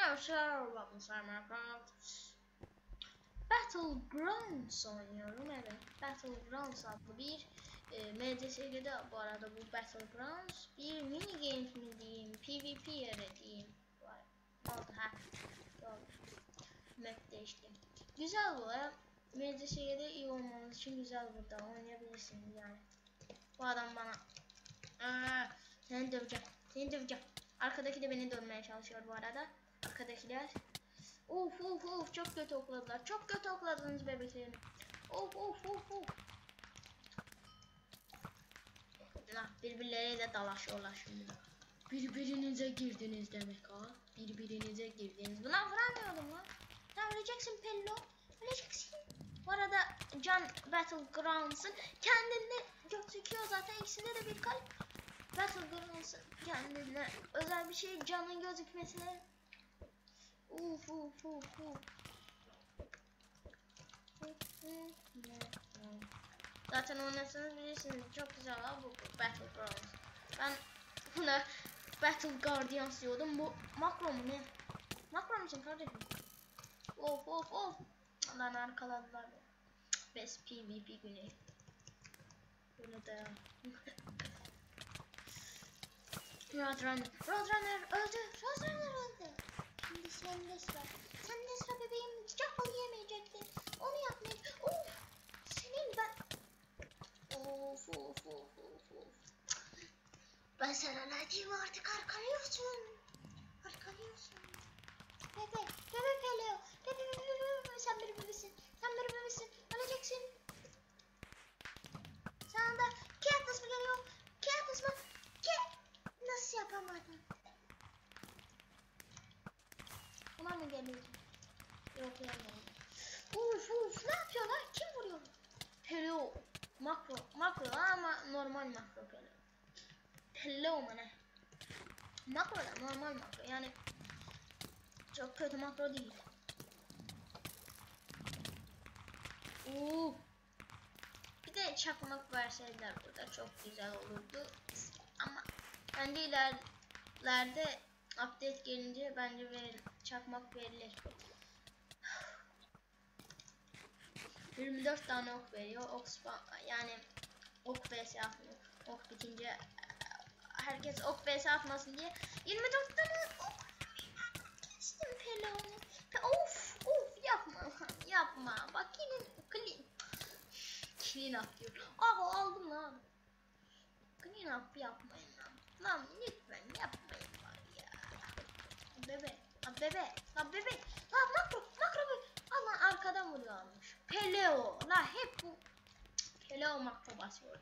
Merhaba bakmışlar Minecraft. Battlegrounds oynuyorum evet. Battlegrounds adlı bir e, MCSG'de bu arada bu Battlegrounds bir mini games mi diyeyim, PvP yeri diyeyim. Var. Oldu ha. Oldu. Map değişti. Güzel bu ya. MCSG'de iyi olmanız için güzel burada oynayabilirsiniz yani. Bu adam bana Aa, seni döveceğim. Seni döveceğim. Arkadaki de beni dövmeye çalışıyor bu arada. Arkadakiler. Of of of çok kötü okladılar. Çok kötü okladınız bebeklerini. Of of of of. Nah, birbirleriyle dalaşıyorlar şimdi. Birbirinize girdiniz demek ha. Birbirinize girdiniz. Buna vuramıyordum lan. Sen öleceksin Pello. Öleceksin. Bu arada Can Battlegrounds'ın kendinde gözüküyor zaten ikisinde de bir kalp. Battlegrounds'ın kendine özel bir şey canın gözükmesine. Uf uf uf uf. Zaten oynarsanız bilirsiniz çok güzel var bu Battlegrounds. Ben buna Battle Guardians diyordum. Bu makro mu ne? Makro musun kardeşim? Of of of. Lan arkaladılar beni. Best PvP günü. Bunu da. Roadrunner. Roadrunner öldü. Roadrunner öldü. Şimdi sen de sıra. Sen de sıra bebeğim. Çapal yemeyecektin. Onu yapmayı. Of. Senin ben. Of of of of of. Ben sana ne diyeyim artık arkalıyorsun. Arkalıyorsun. Bebe. Bebe Peleo. Bebe bebe bebe. Sen bir bebesin. Sen bir bebesin. Öleceksin. Sana da Katniss mı geliyor? Katniss mı? Kat. Nasıl yapamadın? Geliyordu? Yok gelmedi. Uf uf ne yapıyorlar? Kim vuruyor? Hello. Makro. Makro ama normal makro Peleo. Hello mu ne? Makro da normal makro yani çok kötü makro değil. Oo. Bir de çakmak verseydiler burada çok güzel olurdu. Ama bence ilerlerde update gelince bence veril, çakmak verilir. 24 tane ok veriyor. Ok yani ok vs atmıyor. Ok bitince herkes ok vs atmasın diye 24 tane ok kestim pelonu. Of of yapma yapma. Bak yine clean. Clean up diyor. Ah aldım lan. Clean up yapmayın lan. Lan lütfen yapmayın var ya. Bebe. Lan bebe. Lan bebe. Lan makro. Makro be. Allah arkadan vuruyormuş. Peleo. La hep bu. Peleo makro basıyor.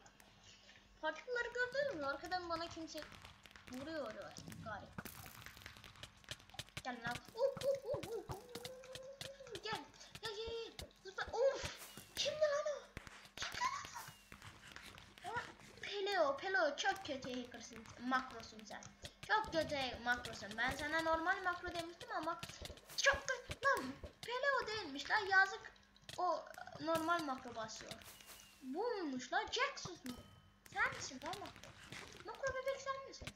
Partikülleri gördünüz mü? Arkadan bana kimse vuruyor galiba. Gel lan. Uh, uh, uh, uh. Gel. Gel gel gel. Lütfen. Of. Kimdi lan o? Kimdi lan o? Peleo. Peleo çok kötü hackersın. Makrosun sen. Çok kötü makrosun. Ben sana normal makro demiştim ama çok kötü. Lan Peleo değilmiş lan. Yazık. O normal makro basıyor. Bu muymuş lan? Jaxus mu? Sen misin lan makro? Makro bebek sen misin?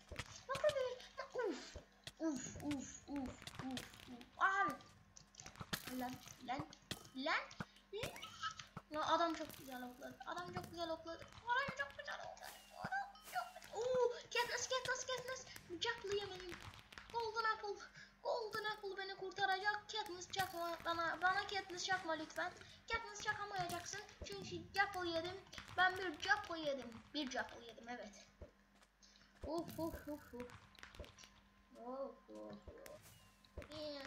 Makro bebek. Uf. Uf uf uf uf uf. Abi. Lan lan lan. Ya adam çok güzel okladı. Adam çok güzel okladı. Adam çok güzel okladı. Adam çok güzel. Oo, Katniss Katniss Bıçaklayamayayım. Golden Apple. Golden Apple beni kurtaracak. Katniss çakma bana. Bana Katniss çakma lütfen. Katniss çakamayacaksın. Çünkü Jackal yedim. Ben bir Jackal yedim. Bir Jackal yedim evet. Uf uf uf oh, oh. Yeah.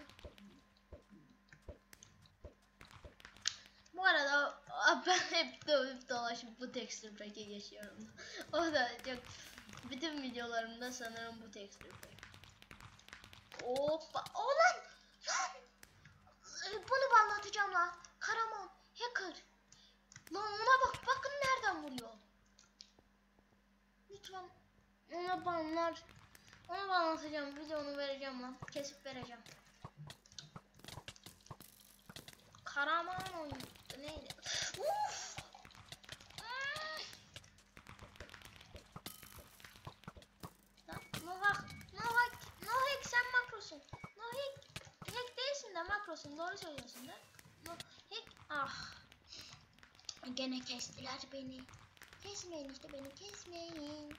Bu arada ben hep dövüp dolaşıp bu texture pack'e geçiyorum. o da çok bütün videolarımda sanırım bu pack. Hoppa. O lan! Ee, Bunu banlatacağım lan. Karaman. Hacker. Lan ona bak. Bakın nereden vuruyor. Lütfen ona banlar. Onu anlatacağım. Videonu vereceğim lan. Kesip vereceğim. Karaman oyun. Neydi? Uf! Hmm. Lan, Nohak. Nohak. Nohak sen makrosun. Nohak. Makrosun doğru söylüyorsun da. Hiç ah. Gene kestiler beni. Kesmeyin işte beni kesmeyin.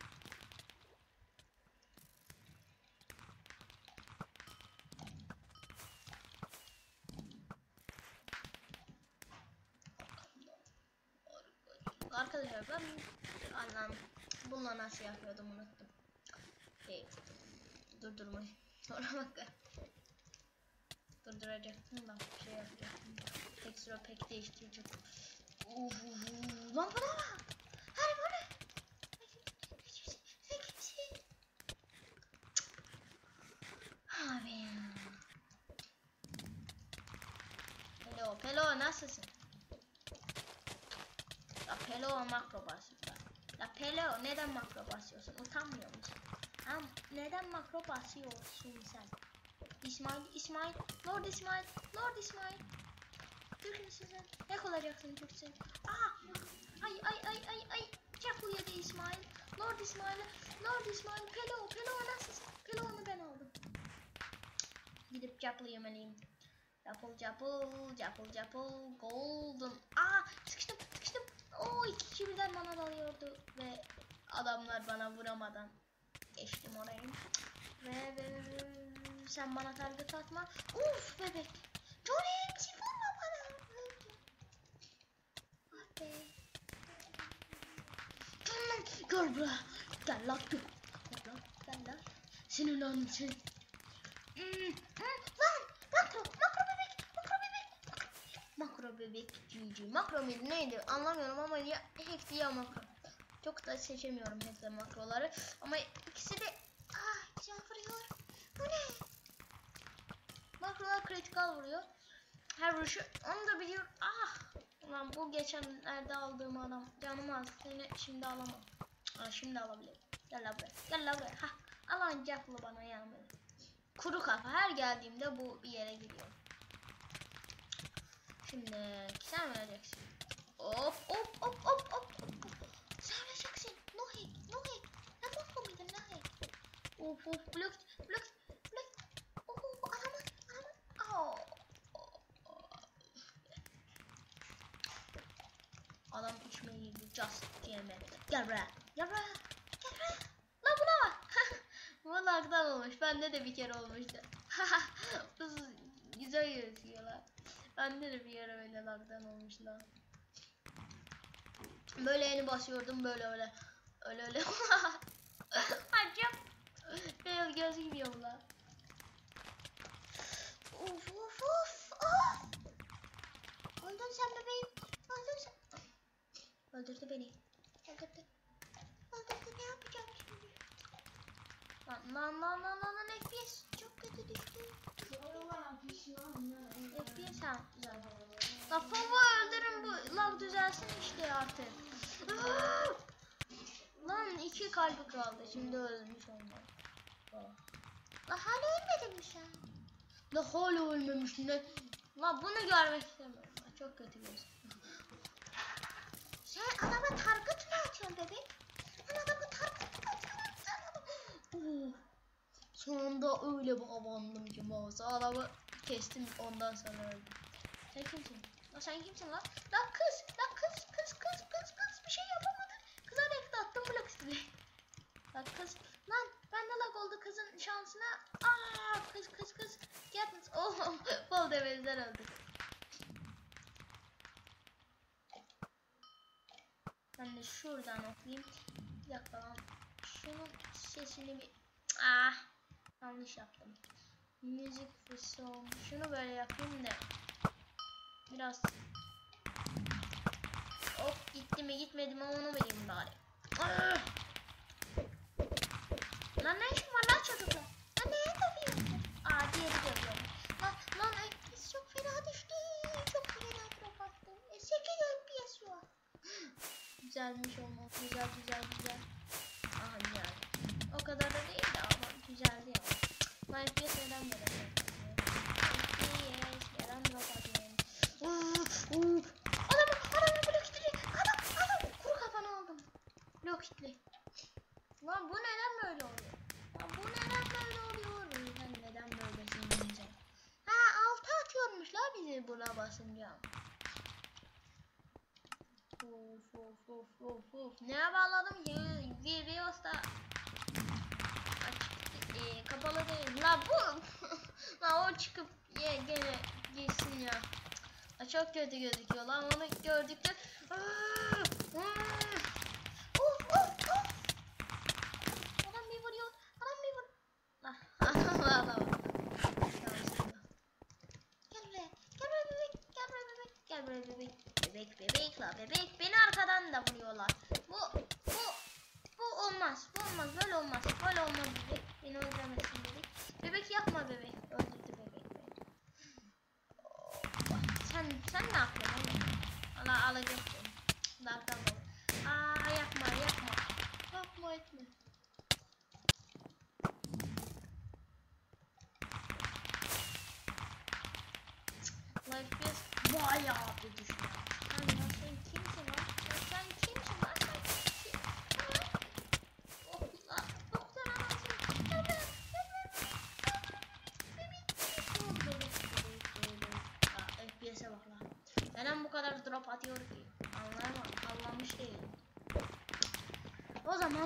Arkadaşlar ben anlam bununla nasıl yapıyordum unuttum. Şey, durdurmayı. Sonra bak. Durduracaktım da şey yapacaktım. Texture pek değiştirecektim. Uf, uf, uf. Lan bana bak. Hayır bu ne? Sen kimsin? Abi. Hello, Pelo nasılsın? La Pelo makro basıyor. La Pelo neden makro basıyorsun? Utanmıyor musun? Ha, neden makro basıyorsun sen? İsmail, İsmail, Lord İsmail, Lord İsmail. Türk müsün sen? Ne olacaksın Türksen? Aa! Ay ay ay ay ay. Çakıl yedi İsmail. Lord İsmail, Lord İsmail, Pelo, Pelo nasılsın? Pelo'nu ben aldım. Gidip Japple'ı yemeliyim. Japple, Japple, Japple, Japple, Golden. Aa! Sıkıştım, sıkıştım. Oo iki kişi bana dalıyordu ve adamlar bana vuramadan geçtim orayı. Sen bana target atma. Uf bebek. Johnny MC vurma bana. Ah be. Lan. Gel buraya. Gel lan. Gel Gel lan. Gel lan. Senin lanın sen. Hmm, hmm, lan. Makro. Makro bebek. Makro bebek. Makro bebek. GG. Makro muydu neydi anlamıyorum ama ya hackti ya makro. Çok da seçemiyorum ve makroları. Ama ikisi de ah güzel vuruyor. Bu ne? Makrolar kritikal vuruyor. Her vuruşu onu da biliyor. Ah! Ulan bu geçenlerde aldığım adam. Canım az. Seni şimdi alamam. Aa, şimdi alabilirim. Gel la buraya. Gel la buraya. Ha. Alan caplı bana yanmadı. Kuru kafa. Her geldiğimde bu bir yere gidiyor. Şimdi sen vereceksin. Hop hop hop hop hop. Sen vereceksin. No hack. No hack. Ne makro muydun no hack? Blok blok blok. Oh adamı adamı. Oh. Adam içmeye girdi. Just yeme. Gel buraya. Gel buraya. Gel buraya. Lan buna bak. Bu lagdan olmuş. Bende de bir kere olmuştu. Güzel gözüküyorlar. Bende de bir ara öyle lagdan olmuş lan. Böyle yeni basıyordum böyle öyle. Öyle öyle. Acım. Böyle gözükmüyor mu lan? Uf uf uf. Of. Öldün sen bebeğim. Öldün sen. Öldürdü beni. Öldürdü. Öldürdü ne yapacağım şimdi? Lan lan lan lan lan lan FPS çok kötü düştü. FPS ha güzel. La Fova öldürün bu lav düzelsin işte artık. lan iki kalbi kaldı şimdi ölmüş onlar. La hala ölmedin mi sen? La hala ölmemiş ne? La bunu görmek istemiyorum. Çok kötü gözüküyor. Sen adama target mı atıyorsun bebek? Sen adamı target mı atıyorsun? Sen adamı... Oh. Sonunda öyle bağlandım ki mouse'a adamı kestim ondan sonra öldüm. Sen kimsin? La sen kimsin lan? La kız, la kız, kız, kız, kız, kız bir şey yapamadın. Kıza rekte attım blok üstüne. La kız, lan ben de lag oldu kızın şansına. Aa kız kız kız. Kız. Oh, bol devezler öldük. Ben de şuradan okuyayım. Bir dakika lan. Şunun sesini bir... Ah! Yanlış yaptım. Music for song. Şunu böyle yapayım da. Biraz... Hop gitti mi gitmedi mi onu bileyim bari. Ah! Lan ne işin var lan çatıda? Lan neye takıyorsun? Aa diğeri görüyorum. Lan lan FPS çok fena düştü. Çok fena drop attı. E, 8 FPS an. Güzelmiş olmak. Güzel güzel güzel. Aha güzel. O kadar da değil de ama güzeldi yani. Neden böyle neden drop atıyor? Uf, uf. Adamı adamı blok kitli. Adam adam kuru kafanı aldım. Blok kitli. Lan bu neden böyle oluyor? Lan bu neden böyle oluyor? Sen neden böylesin diyeceğim. Ha altı atıyormuş basınca. Of of of of of. Neye bağladım ki? Vivios'ta açık e, kapalı değil. La bu. La o çıkıp ye gene gitsin ya. La çok kötü gözüküyor lan onu gördükçe. Aa, aa. Of of of. Adam bir vuruyor. Adam bir vur. Allah. Tamam, tamam. Gel buraya. Gel buraya bebek. Gel buraya bebek. Gel buraya bebek. Bebek bebek la bebek. Beni arkadan da vuruyorlar. Bu bu bu olmaz. Bu olmaz. Böyle Sen ne yapıyorsun oğlum? Allah alacak seni. Dardan ol. Aa yapma yapma. Yapma etme. Life biz bayağı bir düştü.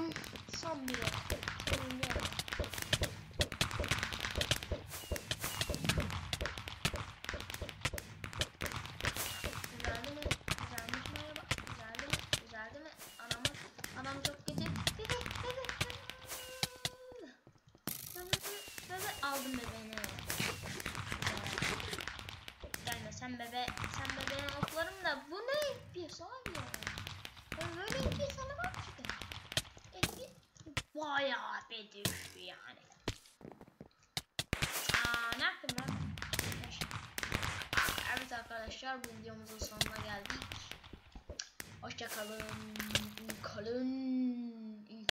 Bebe, bebe. Aldım bebeğini. Gelme sen bebe, sen bebeğin oklarım da bu ne yapıyorsun abi ya? Ben böyle bir sana var ki. Eski bayağı bir düştü yani. Aa ne yaptım lan? Evet arkadaşlar bu videomuzun sonuna geldik. Hoşça kalın. Kalın.